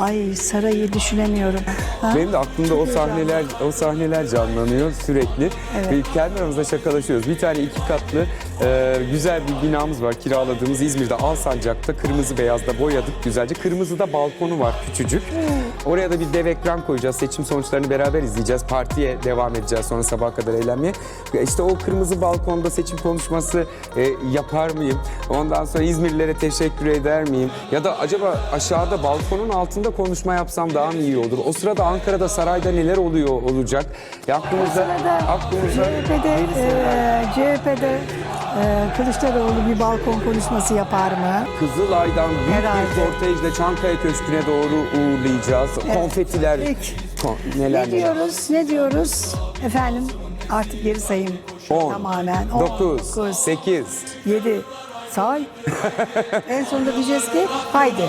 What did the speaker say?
Ay sarayı düşünemiyorum. Ha? Benim de aklımda o Çok sahneler o sahneler canlanıyor sürekli. Evet. Ve kendi aramızda şakalaşıyoruz. Bir tane iki katlı e, güzel bir binamız var kiraladığımız İzmir'de Alsancak'ta kırmızı beyazda boyadık güzelce. Kırmızıda balkonu var küçücük. Oraya da bir dev ekran koyacağız. Seçim sonuçlarını beraber izleyeceğiz. Partiye devam edeceğiz sonra sabaha kadar eğlenmeye. İşte o kırmızı balkonda seçim konuşması e, yapar mıyım? Ondan sonra İzmirlilere teşekkür eder miyim? Ya da acaba aşağıda balkonun altında konuşma yapsam daha mı iyi olur? O sırada Ankara'da sarayda neler oluyor olacak? Ya aklımıza, aklımıza CHP'de, e, CHP'de Kılıçdaroğlu bir balkon konuşması yapar mı? Kızılay'dan büyük Herhalde. bir kortejle Çankaya Köşkü'ne doğru uğurlayacağız. Konfetiler, Peki. kon- neler Ne diyoruz? Ne diyoruz? Efendim artık geri sayayım. 10, Tamamen. 9, 9, 8, 7, say. en sonunda diyeceğiz ki haydi.